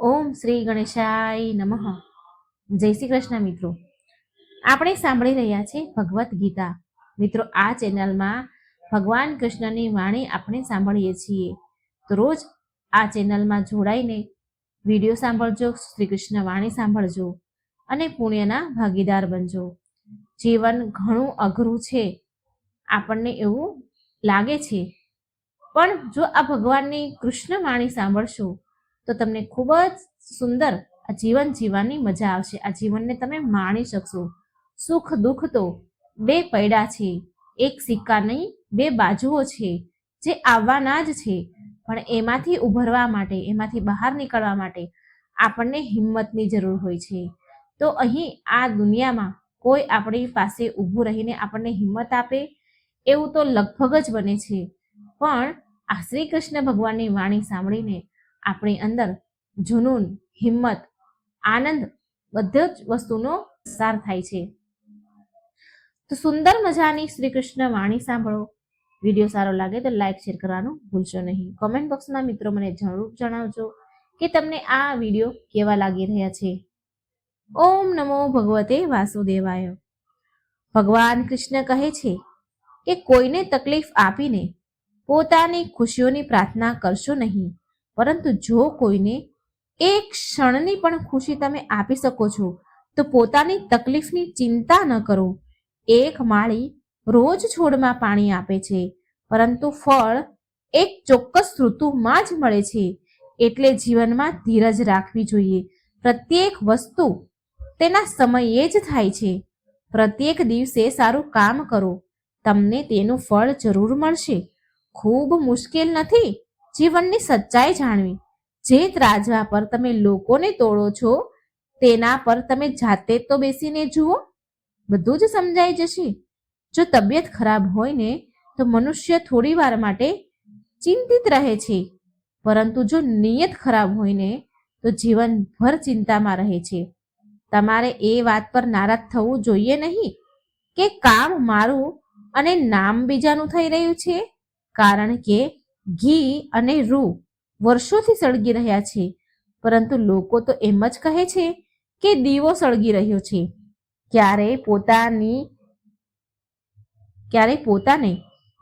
ઓમ શ્રી ગણેશાય નમઃ. જય શ્રી કૃષ્ણ મિત્રો. આપણે સાંભળી રહ્યા છીએ ભગવદ્ ગીતા. મિત્રો, આ ચેનલમાં ભગવાન કૃષ્ણની વાણી આપણે સાંભળીએ છીએ. તો રોજ આ ચેનલમાં જોડાઈને વીડિયો સાંભળજો, શ્રી કૃષ્ણ વાણી સાંભળજો અને પુણ્યના ભાગીદાર બનજો. જીવન ઘણું અઘરું છે, આપણને એવું લાગે છે. પણ જો આ ભગવાનની કૃષ્ણ વાણી સાંભળશો તો તમને ખૂબ જ સુંદર આ જીવન જીવવાની મજા આવશે. આ જીવનને તમે માણી શકશો. સુખ દુઃખ તો બે પૈડા છે. એક સિક્કાની બે બાજુઓ છે. જે આવવાના જ છે. પણ એમાંથી ઉભરવા માટે, એમાંથી બહાર નીકળવા માટે આપણને હિંમતની જરૂર હોય છે. તો અહીં આ દુનિયામાં કોઈ આપણી પાસે ઊભું રહીને આપણને હિંમત આપે એવું તો લગભગ જ બને છે. પણ આ શ્રી કૃષ્ણ ભગવાનની વાણી સાંભળીને આપણી અંદર જુનૂન, હિંમત, આનંદ બધો જ વસ્તુનો સાર થાય છે. તો સુંદર મજાની શ્રી કૃષ્ણ વાણી સાંભળો. વીડિયો સારો લાગે તો લાઈક, શેર કરવાનું ભૂલશો નહીં. કોમેન્ટ બોક્સમાં મિત્રો મને જરૂર જણાવજો કે તમને આ વીડિયો કેવા લાગી રહ્યા છે. ઓમ નમો ભગવતે વાસુદેવાય. ભગવાન કૃષ્ણ કહે છે કે કોઈને તકલીફ આપીને પોતાની ખુશીઓની પ્રાર્થના કરશો નહીં. પરંતુ જો કોઈને એક ક્ષણની પણ ખુશી તમે આપી શકો છો, તો પોતાની તકલીફની ચિંતા ન કરો. એક માળી રોજ છોડમાં પાણી આપે છે, પરંતુ ફળ એક ચોક્કસ ઋતુમાં જ મળે છે, એટલે જીવનમાં ધીરજ રાખવી જોઈએ. પ્રત્યેક વસ્તુ તેના સમયે જ થાય છે. પ્રત્યેક દિવસે સારું કામ કરો, તમને તેનું ફળ જરૂર મળશે. ખૂબ મુશ્કેલ નથી જીવનની સચ્ચાઈ જાણવી. જે ત્રાજવા પર તમે લોકોને તોડો છો, તેના પર તમે જાતે તો બેસીને જુઓ. બધું જ સમજાઈ જશે. જો તબિયત ખરાબ હોય ને, તો મનુષ્ય થોડી વાર માટે ચિંતિત રહે છે. પરંતુ જો નિયત ખરાબ હોય ને, તો જીવનભર ચિંતામાં રહે છે. તમારે એ વાત પર નારાજ થવું જોઈએ નહીં કે કામ મારું અને નામ બીજાનું થઈ રહ્યું છે. કારણ કે ઘી અને રૂ વર્ષોથી સળગી રહ્યા છે. પરંતુ લોકો તો એમ જ કહે છે કે દીવો સળગી રહ્યો છે. ક્યારેય પોતાની ક્યારેય પોતાને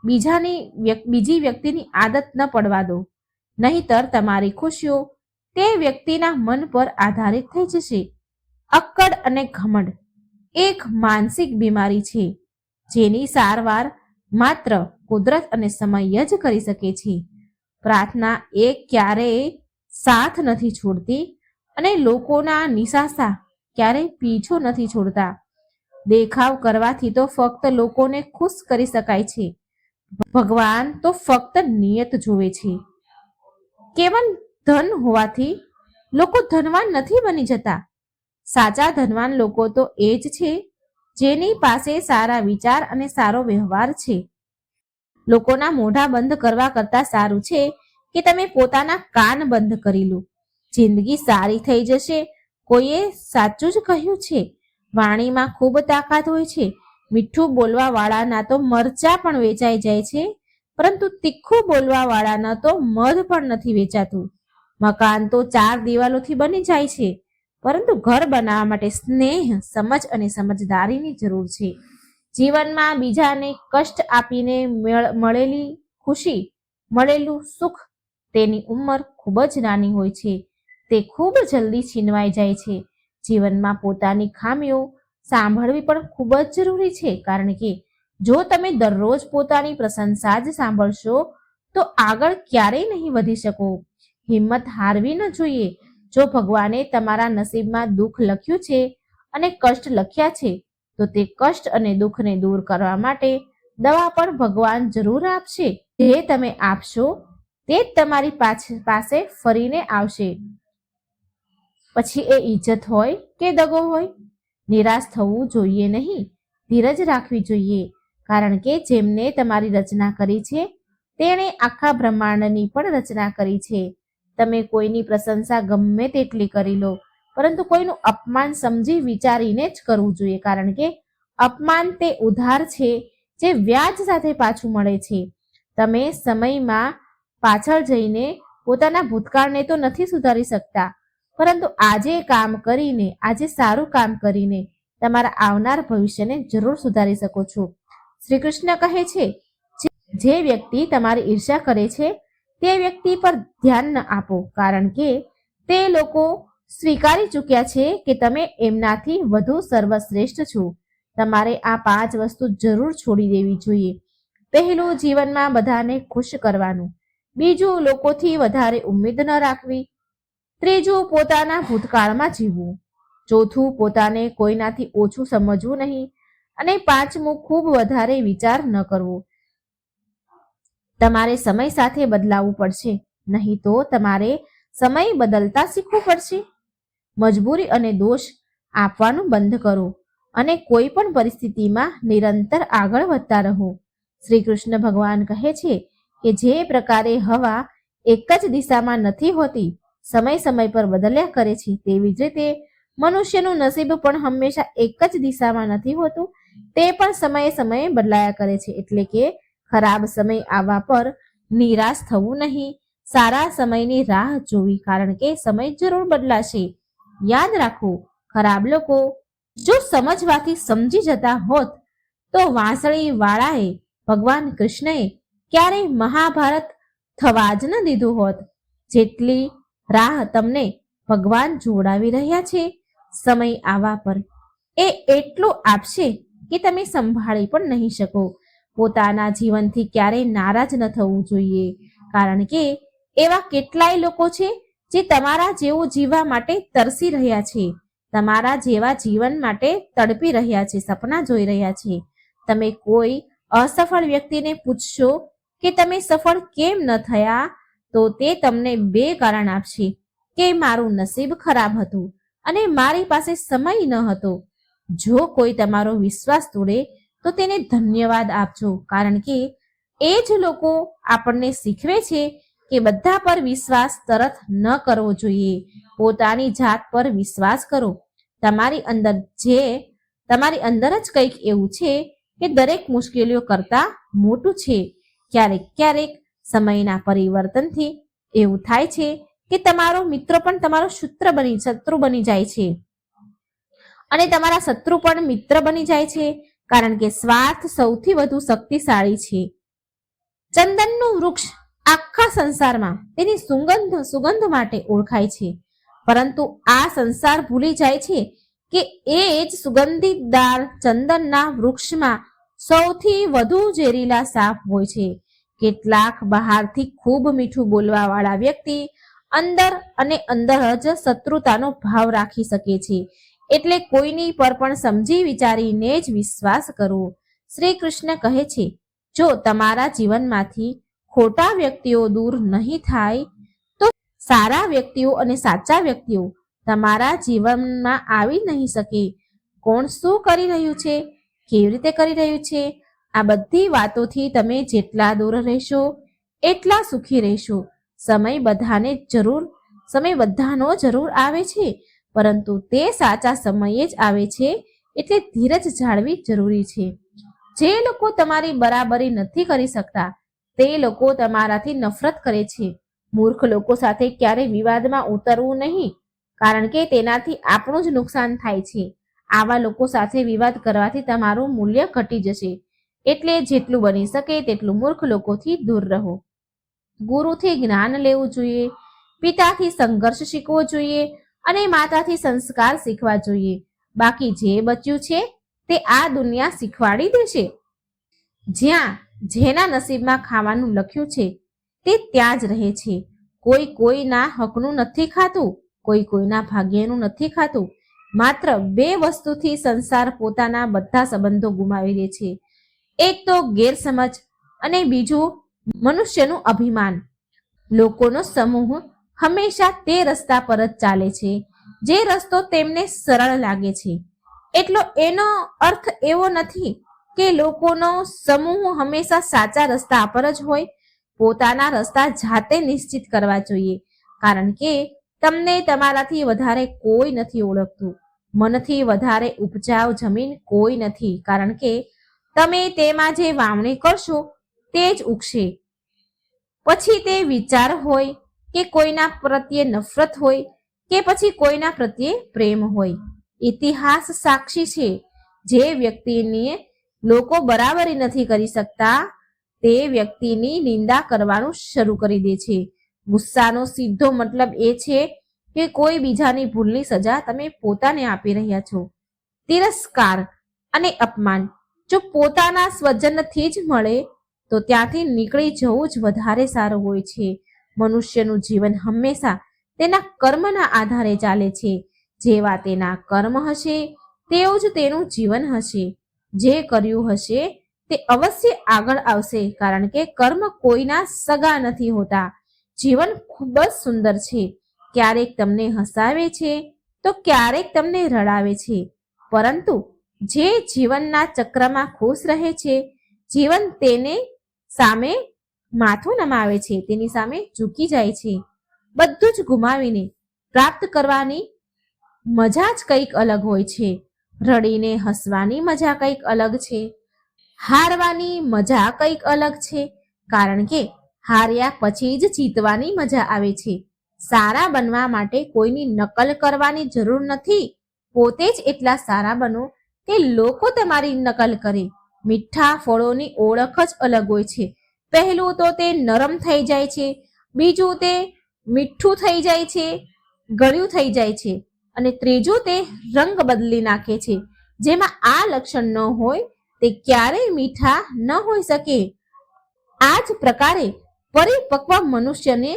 બીજાની બીજી વ્યક્તિની આદત ન પડવા દો. નહીતર તમારી ખુશીઓ તે વ્યક્તિના મન પર આધારિત થઈ જશે. અક્કડ અને ઘમંડ એક માનસિક બીમારી છે, જેની સારવાર માત્ર કુદરત અને સમય જ કરી શકે છે. પ્રાર્થના એ ક્યારેય સાથ નથી છોડતી અને લોકોના નિશાસા ક્યારેય પીછો નથી છોડતા. દેખાવ કરવાથી તો ફક્ત લોકોને ખુશ કરી શકાય છે. ભગવાન તો ફક્ત નિયત જોવે છે. કેવલ ધન હોવાથી લોકો ધનવાન નથી બની જતા. સાચા ધનવાન લોકો તો એ જ છે જેની પાસે સારા વિચાર અને સારો વ્યવહાર છે. લોકોના મોઢા બંધ કરવા કરતાં સારું છે કે તમે પોતાના કાન બંધ કરી લો. જિંદગી સારી થઈ જશે, કોઈએ સાચું જ કહ્યું છે. વાણીમાં ખૂબ તાકાત હોય છે. મીઠું બોલવા વાળાના તો મરચા પણ વેચાઈ જાય છે, પરંતુ તીખું બોલવા વાળાના તો મધ પણ નથી વેચાતું. મકાન તો ચાર દિવાલોથી બની જાય છે, પરંતુ ઘર બનાવવા માટે સ્નેહ, સમજ અને સમજદારીની જરૂર છે. જીવનમાં બીજાને કષ્ટ આપીને મેળ- મળેલી ખુશી, મળેલું સુખ તેની ઉંમર ખૂબ જ નાની હોય છે. તે ખૂબ જલ્દી છીનવાઈ જાય છે. જીવનમાં પોતાની ખામીઓ સાંભળવી પણ ખૂબ જ જરૂરી છે, કારણ કે જો તમે દરરોજ પોતાની પ્રશંસા જ સાંભળશો, તો આગળ ક્યારેય નહીં વધી શકો. હિંમત હારવી ન જોઈએ. જો ભગવાને તમારા નસીબમાં દુઃખ લખ્યું છે અને કષ્ટ લખ્યા છે તો તે કષ્ટ અને દુઃખને દૂર કરવા માટે દવા પણ ભગવાન જરૂર આપશે. જે તમે આપશો, તે જ તમારી પાસે ફરીને આવશે. પછી એ ઇજ્જત હોય કે દગો હોય? નિરાશ થવું જોઈએ નહીં. ધીરજ રાખવી જોઈએ. કારણ કે જેમને તમારી રચના કરી છે, તેણે આખા બ્રહ્માંડની પણ રચના કરી છે. તમે કોઈની પ્રશંસા ગમે તેટલી કરી લો. પરંતુ કોઈનું અપમાન સમજી વિચારીને જ કરવું જોઈએ, કારણ કે અપમાન તે ઉધાર છે જે વ્યાજ સાથે પાછું મળે છે. તમે સમયમાં પાછળ જઈને પોતાના ભૂતકાળને તો નથી સુધારી શકતા, પરંતુ આજે કામ કરીને, આજે સારું કામ કરીને તમારા આવનાર ભવિષ્યને જરૂર સુધારી શકો છો. શ્રી કૃષ્ણ કહે છે, જે- વ્યક્તિ તમારી ઈર્ષા કરે છે, તે વ્યક્તિ પર ધ્યાન ન આપો, કારણ કે તે લોકો સ્વીકારી ચૂક્યા છે કે તમે એમનાથી વધુ સર્વશ્રેષ્ઠ છો. તમારે આ પાંચ વસ્તુ જરૂર છોડી દેવી જોઈએ. પહેલું, જીવનમાં બધાને ખુશ કરવાનું. બીજું, લોકોથી વધારે ઉમ્મીદ ન રાખવી. ત્રીજું, પોતાના ભૂતકાળમાં જીવવું. ચોથું, પોતાને કોઈનાથી ઓછું સમજવું નહીં. અને પાંચમું, ખૂબ વધારે વિચાર ન કરવો. તમારે સમય સાથે બદલાવું પડશે, નહીં તો તમારે સમય બદલતા શીખવું પડશે. મજબૂરી અને દોષ આપવાનું બંધ કરો અને કોઈ પણ પરિસ્થિતિમાં નિરંતર આગળ વધતા રહો. શ્રી કૃષ્ણ ભગવાન કહે છે કે જે પ્રકારે હવા એક જ દિશામાં નથી હોતી, સમય સમય પર બદલ્યા કરે છે, તેવી જ રીતે મનુષ્યનું નસીબ પણ હંમેશા એક જ દિશામાં નથી હોતું, તે પણ સમયે સમયે બદલાયા કરે છે, એટલે કે ખરાબ સમય આવવા પર નિરાશ થવું નહીં, સારા સમયની રાહ જોવી, કારણ કે સમય જરૂર બદલાશે. યાદ રાખો, ખરાબ લોકો જો સમજવાથી સમજી જતા હોત, તો વાંસળી વાળાએ ભગવાન કૃષ્ણએ ક્યારેય મહાભારત થવા જ ન દીધું હોત. જેટલી રાહ તમને ભગવાન જોડાવી રહ્યા છે, સમય આવવા પર. એ એટલું આપશે કે તમે સંભાળી પણ નહીં શકો. પોતાના જીવનથી ક્યારેય નારાજ ન થવું જોઈએ. કારણ કે એવા કેટલાય લોકો છે જે તમારા જેવું જીવવા માટે તરસી રહ્યા છે. તમારા જેવા જીવન માટે તડપી રહ્યા છે, સપના જોઈ રહ્યા છે. તમે કોઈ અસફળ વ્યક્તિને પૂછશો કે તમે સફળ કેમ ન થયા, તો તે તમને બે કારણ આપશે. કે મારું નસીબ ખરાબ હતું અને મારી પાસે સમય ન હતો. જો કોઈ તમારો વિશ્વાસ તોડે, તો તેને ધન્યવાદ આપજો, કારણ કે એ જ લોકો આપણને શીખવે છે કે બધા પર વિશ્વાસ તરત ન કરવો જોઈએ. પોતાની જાત પર વિશ્વાસ કરો. તમારી અંદર જે, તમારી અંદર જ કંઈક એવું છે કે દરેક મુશ્કેલીઓ કરતા મોટું છે. ક્યારેક ક્યારેક સમયના પરિવર્તનથી એવું થાય છે કે તમારો મિત્ર પણ તમારો શત્રુ બની શત્રુ બની જાય છે. અને તમારા શત્રુ પણ મિત્ર બની જાય છે, કારણ કે સ્વાર્થ સૌથી વધુ શક્તિશાળી છે. ચંદનનું વૃક્ષ આખા સંસારમાં તેની સુગંધ સુગંધ માટે ઓળખાય છે. પરંતુ આ સંસાર ભૂલી જાય છે કે એ જ સુગંધિતદાર ચંદનના વૃક્ષમાં સૌથી વધુ ઝેરીલા સાપ હોય છે. કેટલાક બહારથી ખૂબ મીઠું બોલવા વાળા વ્યક્તિ અંદર અને અંદર જ શત્રુતાનો ભાવ રાખી શકે છે. એટલે કોઈની પર પણ સમજી વિચારીને જ વિશ્વાસ કરવો. શ્રી કૃષ્ણ કહે છે, જો તમારા જીવનમાંથી ખોટા વ્યક્તિઓ દૂર નહીં થાય, તો સારા વ્યક્તિઓ અને સાચા વ્યક્તિઓ તમારા જીવનમાં આવી નહીં શકે. કોણ શું કરી રહ્યું છે? કેવી રીતે કરી રહ્યું છે? આ બધી વાતોથી તમે જેટલા દૂર રહેશો, એટલા સુખી રહેશો. સમય બધાને જરૂર, સમય બધાનો જરૂર આવે છે, પરંતુ તે સાચા સમયે જ આવે છે, એટલે ધીરજ જાળવી જરૂરી છે. જે લોકો તમારી બરાબરી નથી કરી શકતા તે લોકો તમારાથી નફરત કરે છે. મૂર્ખ લોકો સાથે ક્યારે વિવાદમાં ઉતરવું નહીં, કારણ કે તેનાથી આપણું જ નુકસાન થાય છે. આવા લોકો સાથે વિવાદ કરવાથી તમારું મૂલ્ય ઘટી જશે. એટલે જેટલું બની શકે તેટલું મૂર્ખ લોકોથી દૂર રહો. ગુરુથી જ્ઞાન લેવું જોઈએ, પિતાથી સંઘર્ષ શીખવો જોઈએ અને માતાથી સંસ્કાર શીખવા જોઈએ. બાકી જે બચ્યું છે તે આ દુનિયા શીખવાડી દેશે. જ્યાં જેના નસીબમાં ખાવાનું લખ્યું છે, તે ત્યાં જ રહે છે. કોઈ કોઈના હકનું નથી ખાતું, કોઈ કોઈના ભાગ્યનું નથી ખાતું. માત્ર બે વસ્તુથી સંસાર પોતાના બધા સંબંધો ગુમાવી દે છે. એક તો ગેરસમજ અને બીજું મનુષ્યનું અભિમાન. લોકોનો સમૂહ હંમેશા તે રસ્તા પર જ ચાલે છે. જે રસ્તો તેમને સરળ લાગે છે. એટલો એનો અર્થ એવો નથી કે લોકોનો સમૂહ હંમેશા સાચા રસ્તા પર જ હોય, પોતાના રસ્તા જાતે નિશ્ચિત કરવા જોઈએ. કારણ કે તમને તમારાથી વધારે કોઈ નથી ઓળખતું. મનથી વધારે ઉપજાવ જમીન કોઈ નથી. કારણ કે તમે તેમાં જે વાવણી કરશો, તે જ ઉગશે. પછી તે વિચાર હોય કે કોઈના પ્રત્યે નફરત હોય કે પછી કોઈના પ્રત્યે પ્રેમ હોય. ઇતિહાસ સાક્ષી છે. જે વ્યક્તિને લોકો બરાબરી નથી કરી શકતા, તે વ્યક્તિની નિંદા કરવાનું શરૂ કરી દે છે. ગુસ્સાનો સીધો મતલબ એ છે કે કોઈ બીજાની ભૂલની સજા તમે પોતાને આપી રહ્યા છો. તિરસ્કાર અને અપમાન. જો પોતાના સ્વજનથી જ મળે, તો ત્યાંથી નીકળી જવું જ વધારે સારું હોય છે. મનુષ્યનું જીવન હંમેશા તેના કર્મના આધારે ચાલે છે. જેવા તેના કર્મ હશે, તેવું જ તેનું જીવન હશે. જે કર્યું હશે તે અવશ્ય આગળ આવશે, કારણ કે કર્મ કોઈના સગા નથી હોતા. જીવન ખૂબ જ સુંદર છે. ક્યારેક તમને હસાવે છે, તો ક્યારેક તમને રડાવે છે. પરંતુ જે જીવનના ચક્રમાં ખુશ રહે છે, જીવન તેને સામે માથું નમાવે છે, તેની સામે ઝૂકી જાય છે. બધું જ ગુમાવીને પ્રાપ્ત કરવાની મજા જ કંઈક અલગ હોય છે. રડીને હસવાની મજા કંઈક અલગ છે. હારવાની મજા કંઈક અલગ છે, કારણ કે હાર્યા પછી જ જીતવાની મજા આવે છે. સારા બનવા માટે કોઈની નકલ કરવાની જરૂર નથી. પોતે જ એટલા સારા બનો કે લોકો તમારી નકલ કરે. મીઠા ફળોની ઓળખ જ અલગ હોય છે. પહેલું તો તે નરમ થઈ જાય છે, બીજું તે મીઠું થઈ જાય છે, ગળ્યું થઈ જાય છે. અને ત્રીજું તે રંગ બદલી નાખે છે. જેમાં આ લક્ષણ ન હોય, તે ક્યારેય મીઠા ન હોઈ શકે. આ જ પ્રકારે પરિપક્વ મનુષ્યને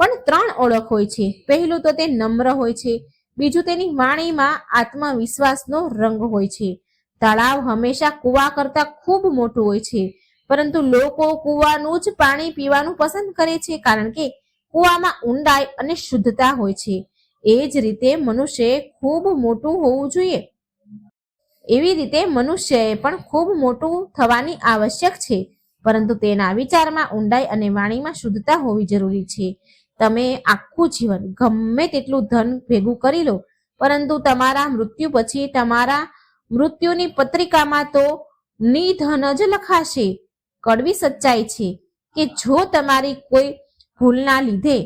પણ ત્રણ ઓળખ હોય છે. પહેલું તો તે નમ્ર હોય છે, બીજું તેની વાણીમાં આત્મવિશ્વાસનો રંગ હોય છે. તળાવ હંમેશા કુવા કરતા ખૂબ મોટું હોય છે, પરંતુ લોકો કુવાનું જ પાણી પીવાનું પસંદ કરે છે, કારણ કે કુવામાં ઊંડાઈ અને શુદ્ધતા હોય છે. એ જ રીતે મનુષ્યએ ખૂબ મોટું હોવું જોઈએ. એવી રીતે મનુષ્યએ પણ ખૂબ મોટું થવાની આવશ્યક છે, પરંતુ તેના વિચારમાં ઊંડાઈ અને વાણીમાં શુદ્ધતા હોવી જરૂરી છે. તમે આખું જીવન ગમે તેટલું ધન ભેગું કરી લો, પરંતુ તમારા મૃત્યુ પછી તમારા મૃત્યુની પત્રિકામાં તો નિધન જ લખાશે. કડવી સચ્ચાઈ છે કે જો તમારી કોઈ ભૂલના લીધે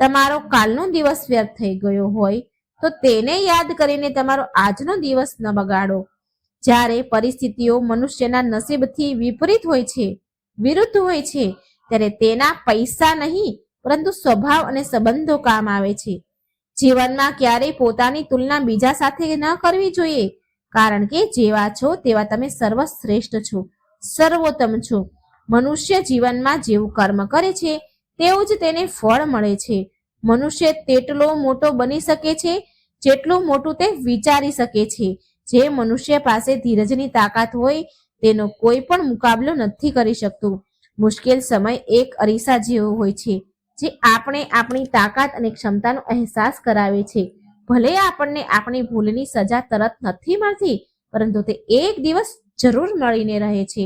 તમારો કાલનો દિવસ વ્યર્થ થઈ ગયો હોય, તો તેને યાદ કરીને તમારો આજનો દિવસ ન બગાડો. જ્યારે પરિસ્થિતિઓ મનુષ્યના નસીબથી વિપરીત હોય છે, વિરુદ્ધ હોય છે, ત્યારે તેના પૈસા નહીં, પરંતુ સ્વભાવ અને સંબંધો કામ આવે છે. જીવનમાં ક્યારેય પોતાની તુલના બીજા સાથે ન કરવી જોઈએ, કારણ કે જેવા છો તેવા તમે સર્વશ્રેષ્ઠ છો, સર્વોત્તમ છો. મનુષ્ય જીવનમાં જેવું કર્મ કરે છે તેવું જ તેને ફળ મળે છે. મનુષ્ય તેટલો મોટો બની શકે છે, જેટલું મોટું તે વિચારી શકે છે. જે મનુષ્ય પાસે ધીરજની તાકાત હોય, તેનો કોઈ પણ મુકાબલો નથી કરી શકતું. મુશ્કેલ સમય એક અરીસા જેવો હોય છે, જે આપણે આપણી તાકાત અને ક્ષમતાનો અહેસાસ કરાવે છે. ભલે આપણને આપણી ભૂલની સજા તરત નથી મળતી, પરંતુ તે એક દિવસ જરૂર મળીને રહે છે.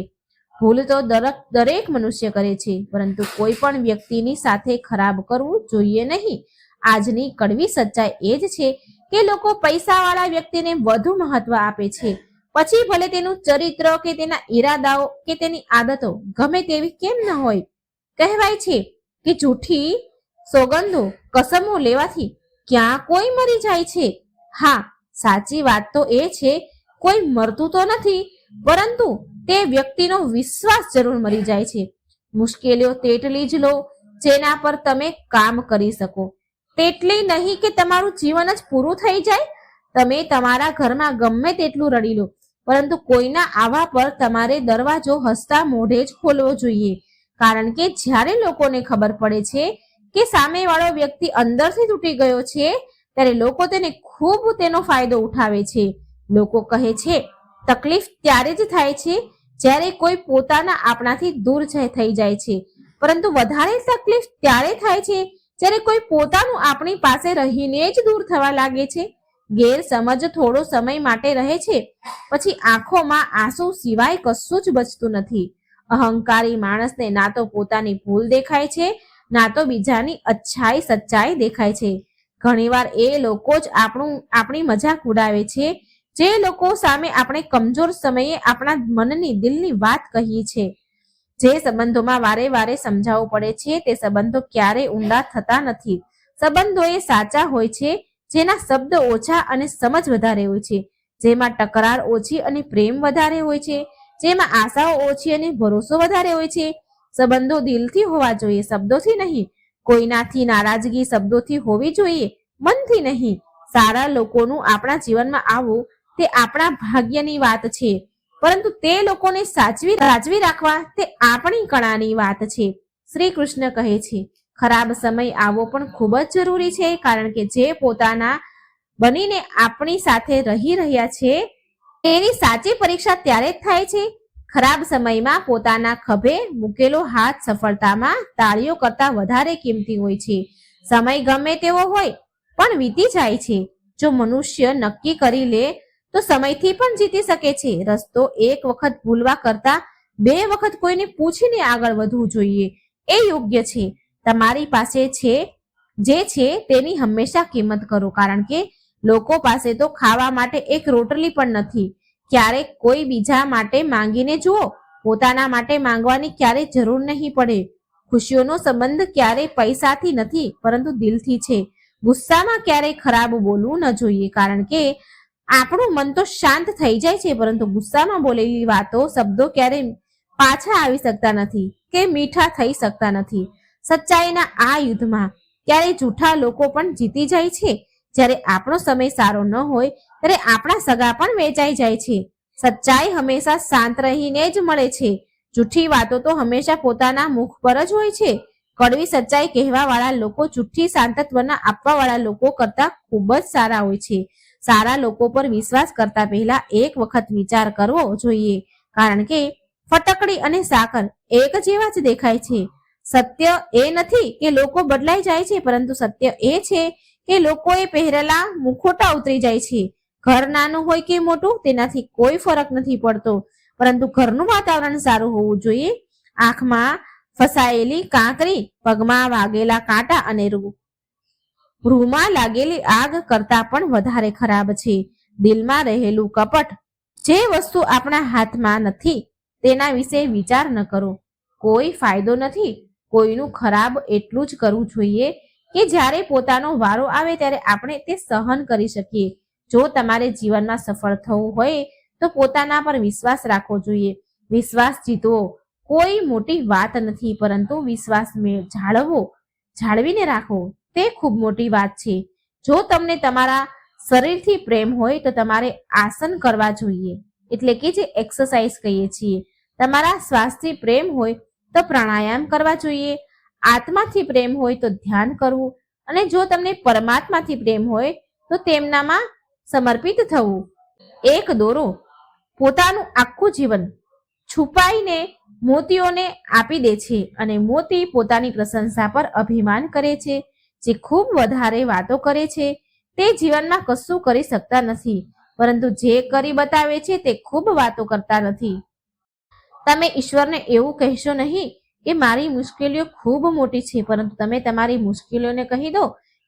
ભૂલ તો દરેક દરેક મનુષ્ય કરે છે, પરંતુ કોઈ પણ વ્યક્તિની સાથે ખરાબ કરવું જોઈએ નહીં. આજની કડવી સચ્ચાઈ એ જ છે કે લોકો પૈસાવાળા વ્યક્તિને વધુ મહત્વ આપે છે. પછી ભલે તેનું ચરિત્ર કે તેના ઈરાદાઓ કે તેની આદતો ગમે તેવી કેમ ન હોય. કહેવાય છે કે જૂઠી સોગંદો કસમો લેવાથી ક્યાં કોઈ મરી જાય છે? હા, સાચી વાત તો એ છે, કોઈ મરતું તો નથી, પરંતુ તે વ્યક્તિનો વિશ્વાસ જરૂર મરી જાય છે. મુશ્કેલીઓ તેટલી જ લો જેના પર તમે કામ કરી શકો. તેટલી નહીં કે તમારું જીવન જ પૂરું થઈ જાય. તમે તમારા ઘરમાં ગમે તેટલું રડી લો, પરંતુ કોઈના આવા પર તમારે દરવાજો હસતા મોઢે જ ખોલવો જોઈએ. કારણ કે જ્યારે લોકોને ખબર પડે છે કે સામેવાળો વ્યક્તિ અંદરથી તૂટી ગયો છે, ત્યારે લોકો તેને ખૂબ તેનો ફાયદો ઉઠાવે છે. લોકો કહે છે, તકલીફ ત્યારે જ થાય છે જ્યારે કોઈ પોતાના આપણાથી દૂર થઈ જાય છે. પરંતુ વધારે તકલીફ ત્યારે થાય છે, જ્યારે કોઈ પોતાનું આપણી પાસે રહીને જ દૂર થવા લાગે છે. ગેરસમજ થોડો સમય માટે રહે છે, પછી આંખોમાં આંસુ સિવાય કશું જ બચતું નથી. અહંકારી માણસને ના તો પોતાની ભૂલ દેખાય છે, ના તો બીજાની અચ્છાઈ સચ્ચાઈ દેખાય છે. ઘણીવાર એ લોકો જ આપણું, આપણી મજાક ઉડાવે છે જે લોકો સામે આપણે કમજોર સમયે આપણા મનની, દિલની વાત કહીએ છીએ, જે સંબંધોમાં વારે વારે સમજાવવું પડે છે, તે સંબંધો ક્યારેય ઊંડા થતા નથી. સંબંધો એ સાચા હોય છે, જેના શબ્દ ઓછા અને સમજ વધારે હોય છે, જેમાં ટકરાર ઓછી અને પ્રેમ વધારે હોય છે, જેમાં આશાઓ ઓછી અને ભરોસો વધારે હોય છે. સંબંધો દિલથી હોવા જોઈએ, શબ્દોથી નહીં. કોઈનાથી નારાજગી શબ્દોથી હોવી જોઈએ, મનથી નહીં. સારા લોકોનું આપણા જીવનમાં આવવું તે આપણા ભાગ્યની વાત છે. પરંતુ તે લોકોને સાચવી સાચવી રાખવા તે આપણી કળાની વાત છે. શ્રી કૃષ્ણ કહે છે, ખરાબ સમય આવો પણ ખૂબ જ જરૂરી છે, કારણ કે જે પોતાના બનીને આપણી સાથે રહી રહ્યા છે, તેની સાચી પરીક્ષા ત્યારે જ થાય છે. ખરાબ સમયમાં પોતાના ખભે મૂકેલો હાથ સફળતામાં તાળીઓ કરતા વધારે કિંમતી હોય છે. સમય ગમે તેવો હોય, પણ વીતી જાય છે. જો મનુષ્ય નક્કી કરી લે તો સમયથી પણ જીતી શકે છે. રસ્તો એક વખત ભૂલવા કરતા બે વખત કોઈને પૂછીને આગળ વધવું જોઈએ. એ યોગ્ય છે. તમારી પાસે છે, જે છે તેની હંમેશા કિંમત કરો. કારણ કે લોકો પાસે તો ખાવા માટે એક રોટલી પણ નથી. ક્યારેક કોઈ બીજા માટે માંગીને જુઓ. પોતાના માટે માંગવાની ક્યારેય જરૂર નહીં પડે. ખુશીઓનો સંબંધ ક્યારેય પૈસાથી નથી, પરંતુ દિલથી છે. ગુસ્સામાં ક્યારેય ખરાબ બોલવું ન જોઈએ. કારણ કે આપણું મન તો શાંત થઈ જાય છે, પરંતુ ગુસ્સામાં બોલેલી વાતો, શબ્દો ક્યારેય પાછા આવી શકતા નથી કે મીઠા થઈ શકતા નથી. સચ્ચાઈના આ યુદ્ધમાં ક્યારેય જૂઠા લોકો પણ જીતી જાય છે? જ્યારે આપણો સમય સારો ન હોય, ત્યારે આપણા સગા પણ વેચાઈ જાય છે. સચ્ચાઈ હંમેશા શાંત રહીને જ મળે છે. જૂઠી વાતો તો હંમેશા પોતાના મુખ પર જ હોય છે. કડવી સચ્ચાઈ કહેવા વાળા લોકો જૂઠી સાંતત્વના આપવા વાળા લોકો કરતા ખૂબ જ સારા હોય છે. સારા લોકો પર વિશ્વાસ કરતા પહેલા એક વખત વિચાર કરવો જોઈએ. કારણ કે ફટકડી અને સાકર એક જેવા જ દેખાય છે. સત્ય એ નથી કે લોકો બદલાઈ જાય છે, પરંતુ સત્ય એ છે કે લોકોએ પહેરેલા મુખોટા ઉતરી જાય છે. ઘર નાનું હોય કે મોટું, તેનાથી કોઈ ફરક નથી પડતો. પરંતુ ઘરનું વાતાવરણ સારું હોવું જોઈએ. આંખમાં ફસાયેલી કાંકરી, પગમાં વાગેલા કાંટા અને રૂ રૂમાં લાગેલી આગ કરતા પણ વધારે ખરાબ છે. દિલમાં રહેલું કપટ, જે વસ્તુ આપણા હાથમાં નથી, તેના વિશે વિચાર ન કરો. કોઈ ફાયદો નથી. કોઈનું ખરાબ એટલું જ કરવું જોઈએ કે જ્યારે પોતાનો વારો આવે ત્યારે આપણે તે સહન કરી શકીએ. જો તમારે જીવનમાં સફળ થવું હોય, તો પોતાના પર વિશ્વાસ રાખવો જોઈએ. વિશ્વાસ જીતવો. કોઈ મોટી વાત નથી, પરંતુ વિશ્વાસ મેં જાળવવો જાળવીને રાખવો તે ખૂબ મોટી વાત છે. જો તમને તમારા શરીરથી પ્રેમ હોય તો તમારે આસન કરવા જોઈએ. એટલે કે જે એક્સરસાઇઝ કહીએ છીએ. તમારા શ્વાસથી પ્રેમ હોય તો પ્રાણાયામ કરવા જોઈએ. આત્માથી પ્રેમ હોય તો ધ્યાન કરવું. અને જો તમને પરમાત્માથી પ્રેમ હોય તો તેમનામાં સમર્પિત થવું. એક દોરો પોતાનું આખું જીવન છુપાઈને મોતીઓને આપી દે છે અને મોતી પોતાની પ્રશંસા પર અભિમાન કરે છે. જે ખૂબ વધારે વાતો કરે છે, તે જીવનમાં કશું કરી શકતા નથી, પરંતુ જે કરી બતાવે છે, તે ખૂબ વાતો કરતા નથી. તમે ઈશ્વરને એવું કહેશો નહીં કે મારી મુશ્કેલીઓ ખૂબ મોટી છે, પરંતુ તમે તમારી મુશ્કેલીઓને કહી દો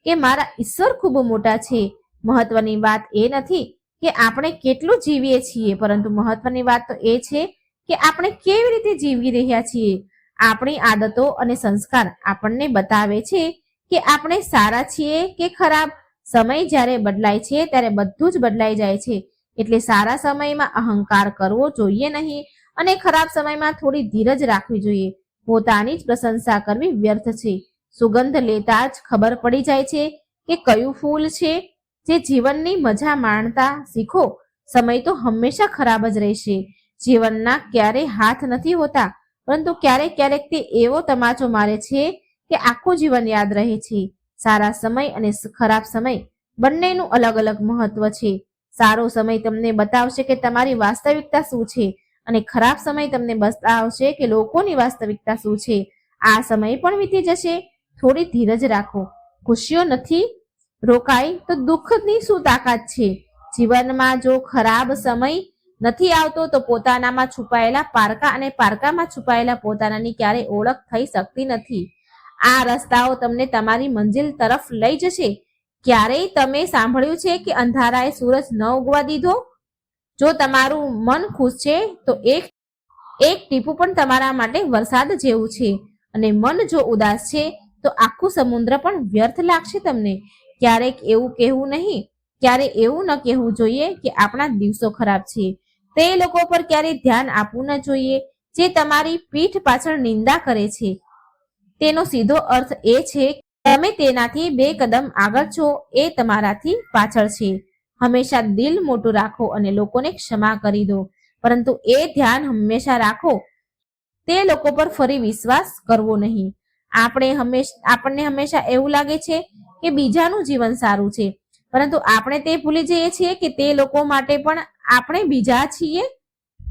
કે મારા ઈશ્વર ખૂબ મોટા છે. મહત્વની વાત એ નથી કે આપણે કેટલું જીવીએ છીએ, પરંતુ મહત્વની વાત તો એ છે કે આપણે કેવી રીતે જીવી રહ્યા છીએ. આપણી આદતો અને સંસ્કાર આપણને બતાવે છે કે આપણે સારા છીએ કે ખરાબ? સમય જ્યારે બદલાય છે, ત્યારે બધું જ બદલાઈ જાય છે. એટલે સારા સમયમાં અહંકાર કરવો જોઈએ નહીં અને ખરાબ સમયમાં થોડી ધીરજ રાખવી જોઈએ. પોતાની જ પ્રશંસા કરવી વ્યર્થ છે. સુગંધ લેતા જ ખબર પડી જાય છે કે કયું ફૂલ છે. જે જીવનની મજા માણતા શીખો. સમય તો હંમેશા ખરાબ જ રહેશે. જીવનના ક્યારેય હાથ નથી હોતા, પરંતુ ક્યારેક ક્યારેક તે એવો તમાચો મારે છે કે આખું જીવન યાદ રહે છે. સારા સમય અને ખરાબ સમય બંનેનું અલગ અલગ મહત્વ છે. સારો સમય તમને બતાવશે કે તમારી વાસ્તવિકતા શું છે અને ખરાબ સમય તમને બતાવશે કે લોકોની વાસ્તવિકતા શું છે. આ સમય પણ વીતી જશે. થોડી ધીરજ રાખો. ખુશીઓ નથી. રોકાય તો દુઃખની શું તાકાત છે? જીવનમાં જો ખરાબ સમય નથી આવતો તો પોતાનામાં છુપાયેલા પારકા અને પારકામાં છુપાયેલા પોતાનાની ક્યારેય ઓળખ થઈ શકતી નથી. આ રસ્તાઓ તમને તમારી મંજિલ તરફ લઈ જશે. ક્યારેય તમે સાંભળ્યું છે કે અંધારાએ સૂરજ ન ઉગવા દીધો? જો તમારું મન ખુશ છે, તો એક એક ટીપું પણ તમારા માટે વરસાદ જેવું છે. અને મન જો ઉદાસ છે, તો આખું સમુદ્ર પણ વ્યર્થ લાગશે તમને. ક્યારેક એવું કહેવું નહીં, ક્યારે એવું ન કહેવું જોઈએ કે આપણા દિવસો ખરાબ છે. તે લોકો પર ક્યારેય ધ્યાન આપવું ન જોઈએ. જે તમારી પીઠ પાછળ નિંદા કરે છે. તેનો સીધો અર્થ એ છે તમે તેનાથી બે કદમ આગળ છો, એ તમારાથી પાછળ છે. હંમેશા દિલ મોટું રાખો અને લોકોને ક્ષમા કરી દો. પરંતુ એ ધ્યાન હંમેશા રાખો. તે લોકો પર ફરી વિશ્વાસ કરવો નહીં. આપણે હંમેશા, આપણને હંમેશા એવું લાગે છે કે બીજાનું જીવન સારું છે. પરંતુ આપણે તે ભૂલી જઈએ છીએ કે તે લોકો માટે પણ આપણે બીજા છીએ?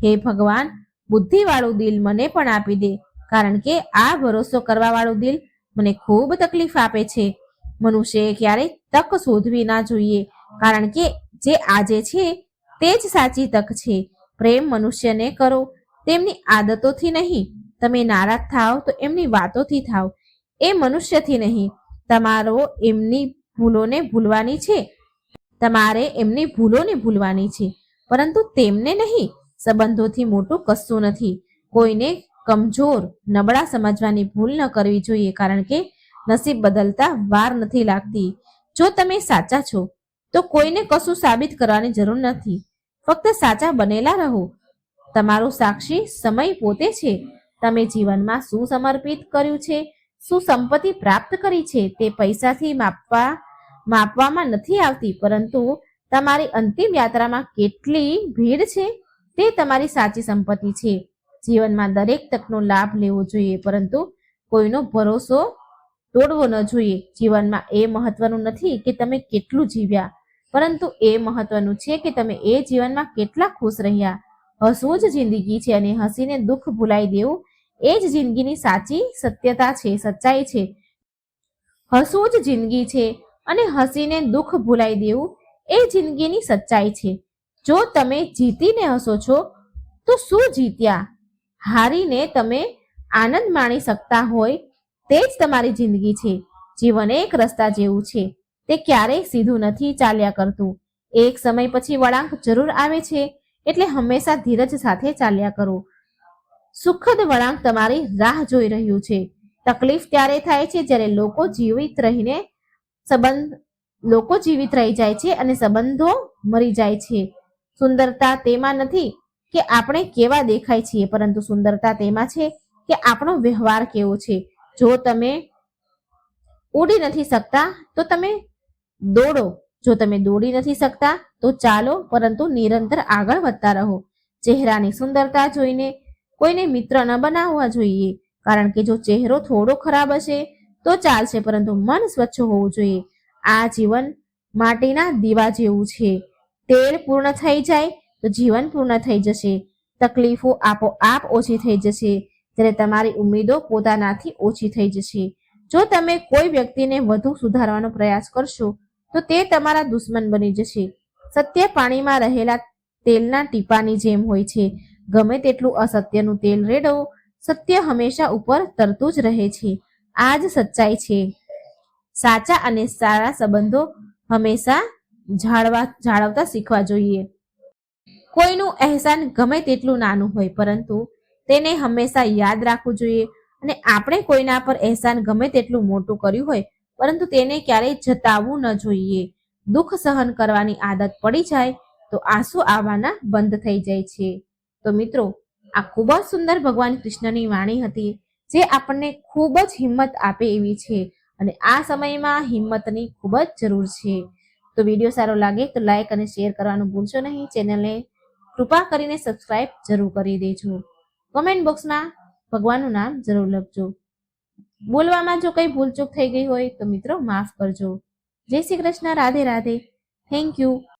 હે ભગવાન, બુદ્ધિવાળું દિલ મને પણ આપી દે. કારણ કે આ ભરોસો કરવાવાળું દિલ મને ખૂબ તકલીફ આપે છે. મનુષ્યએ ક્યારેય તક શોધવી ના જોઈએ, કારણ કે જે આજે છે તે જ સાચી તક છે. પ્રેમ મનુષ્યને કરો, તેમની આદતોથી નહીં. તમે નારાજ થાવ તો એમની વાતોથી થાવ. એ મનુષ્યથી નહીં. તમારો એમની ભૂલોને ભૂલવાની છે. તમારે એમની ભૂલોને ભૂલવાની છે. પરંતુ તેમને નહીં. સંબંધોથી મોટું કશું નથી. કોઈને કમજોર નબળા સમજવાની ભૂલ ન કરવી જોઈએ કારણ કે નસીબ બદલતા વાર નથી લાગતી. જો તમે સાચા છો, તો કોઈને કશું સાબિત કરવાની જરૂર નથી. ફક્ત સાચા બનેલા રહો. તમારું સાક્ષી સમય પોતે છે. તમે જીવનમાં શું સમર્પિત કર્યું છે? શું સંપત્તિ પ્રાપ્ત કરી છે? તે પૈસાથી માપવા, માપવામાં નથી આવતી, પરંતુ તમારી અંતિમ યાત્રામાં કેટલી ભીડ છે? તે તમારી સાચી સંપત્તિ છે. જીવનમાં દરેક તકનો લાભ લેવો જોઈએ, પરંતુ કોઈનો ભરોસો તોડવો ન જોઈએ. જીવનમાં એ મહત્વનું નથી કે તમે કેટલું જીવ્યા, પરંતુ એ મહત્વનું છે કે તમે એ જીવનમાં કેટલા ખુશ રહ્યા. હસવું જ જિંદગી છે અને હસીને દુઃખ ભૂલાઈ દેવું એ જ જિંદગીની સાચી સત્યતા છે, સચ્ચાઈ છે. હસવું જ જિંદગી છે અને હસીને દુઃખ ભૂલાઈ દેવું એ જિંદગીની સચ્ચાઈ છે. જો તમે જીતીને હસો છો, તો શું જીત્યા? હારીને તમે આનંદ માણી શકતા હોય તે જ તમારી જિંદગી છે. જીવન એક રસ્તા જેવું છે. તે ક્યારેય સીધું નથી ચાલ્યા કરતું. એક સમય પછી વળાંક જરૂર આવે છે એટલે હંમેશા ધીરજ સાથે ચાલ્યા કરો. સુખદ વળાંક તમારી રાહ જોઈ રહ્યું છે. તકલીફ ત્યારે થાય છે જ્યારે લોકો જીવિત રહીને સંબંધ, લોકો જીવિત રહી જાય છે અને સંબંધો મરી જાય છે. સુંદરતા તેમાં નથી. કે આપણે કેવા દેખાય છીએ, પરંતુ સુંદરતા તેમાં છે કે આપણો વ્યવહાર કેવો છે. જો તમે ઉડી નથી શકતા, તો તમે દોડો. જો તમે દોડી નથી શકતા, તો ચાલો, પરંતુ નિરંતર આગળ વધતા રહો. ચહેરાની સુંદરતા જોઈને કોઈને મિત્ર ન બનાવવા જોઈએ, કારણ કે જો ચહેરો થોડો ખરાબ હશે, તો ચાલશે, પરંતુ મન સ્વચ્છ હોવું જોઈએ. આ જીવન માટીના દીવા જેવું છે. તેલ પૂર્ણ થઈ જાય તો જીવન પૂર્ણ થઈ જશે. તકલીફો આપોઆપ ઓછી થઈ જશે. જ્યારે તમારી ઉમેદો પોતાનાથી ઓછી થઈ જશે. જો તમે કોઈ વ્યક્તિને વધુ સુધારવાનો પ્રયાસ કરશો, તો તે તમારા દુશ્મન બની જશે. સત્ય પાણીમાં રહેલા તેલના ટીપાની જેમ હોય છે. ગમે તેટલું અસત્યનું તેલ રેડો, સત્ય હંમેશા ઉપર તરતું જ રહે છે. આ જ સચ્ચાઈ છે. સાચા અને સારા સંબંધો હંમેશા જાળવા, જાળવતા શીખવા જોઈએ. કોઈનું અહેસાન ગમે તેટલું નાનું હોય, પરંતુ તેને હંમેશા યાદ રાખવું જોઈએ. અને આપણે કોઈના પર અહેસાન ગમે તેટલું મોટું કર્યું હોય, પરંતુ તેને ક્યારેય જતાવવું ન જોઈએ. દુઃખ સહન કરવાની આદત પડી જાય, તો આંસુ આવવાના બંધ થઈ જાય છે. તો મિત્રો, આ ખૂબ જ સુંદર ભગવાન કૃષ્ણની વાણી હતી, જે આપણને ખૂબ જ હિંમત આપે એવી છે અને આ સમયમાં હિંમતની ખૂબ જ જરૂર છે. તો વીડિયો સારો લાગે તો લાઈક અને શેર કરવાનું ભૂલશો નહીં. ચેનલને કૃપા કરીને સબસ્ક્રાઇબ જરૂર કરી દેજો. કમેન્ટ બોક્સમાં ભગવાનનું નામ જરૂર લખજો. બોલવામાં જો કંઈ ભૂલચૂક થઈ ગઈ હોય તો મિત્રો માફ કરજો. જય શ્રી કૃષ્ણ, રાધે રાધે. Thank you